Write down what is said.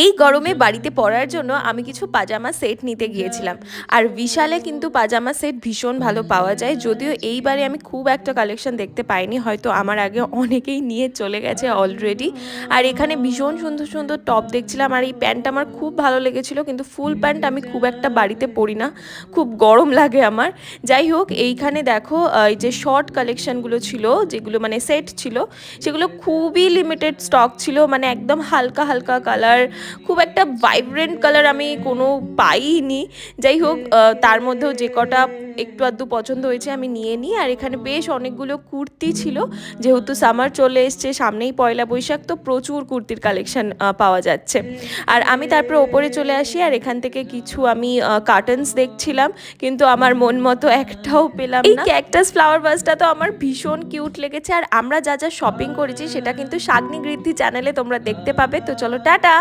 এই গরমে বাড়িতে পরার জন্য আমি কিছু পাজামা সেট নিতে গিয়েছিলাম। আর বিশালে কিন্তু পাজামা সেট ভীষণ ভালো পাওয়া যায়। যদিও এইবারে আমি খুব একটা কালেকশন দেখতে পাইনি, হয়তো আমার আগে অনেকেই নিয়ে চলে গেছে অলরেডি আর এখানে ভীষণ সুন্দর সুন্দর টপ দেখছিলাম, আর এই প্যান্ট আমার খুব ভালো লেগেছিল, কিন্তু ফুল প্যান্ট আমি খুব একটা বাড়িতে পরি না, খুব গরম লাগে আমার। যাই হোক, এইখানে দেখো এই যে শর্ট কালেকশনগুলো ছিল, যেগুলো মানে সেট ছিল, সেগুলো খুবই লিমিটেড স্টক ছিল মানে একদম হালকা হালকা কালার খুব একটা ভাইব্রেন্ট কালার আমি কোনো পাইনি। যাই হোক তার মধ্যেও যে কটা একটু আধটু পছন্দ হয়েছে আমি নিয়ে নিই। আর এখানে বেশ অনেকগুলো কুর্তি ছিল। যেহেতু সামার চলে এসছে, সামনেই পয়লা বৈশাখ, তো প্রচুর কুর্তির কালেকশন পাওয়া যাচ্ছে। আর আমি তারপরে ওপরে চলে আসি, আর এখান থেকে কিছু আমি কার্টনস দেখছিলাম। কিন্তু আমার মন মতো একটাও পেলাম এই ক্যাকটাস ফ্লাওয়ার বাসটা তো আমার ভীষণ কিউট লেগেছে। আর আমরা যা যা শপিং করেছি, সেটা কিন্তু শাগনি বৃদ্ধি চ্যানেলে তোমরা দেখতে পাবে। তো চলো, টাটা!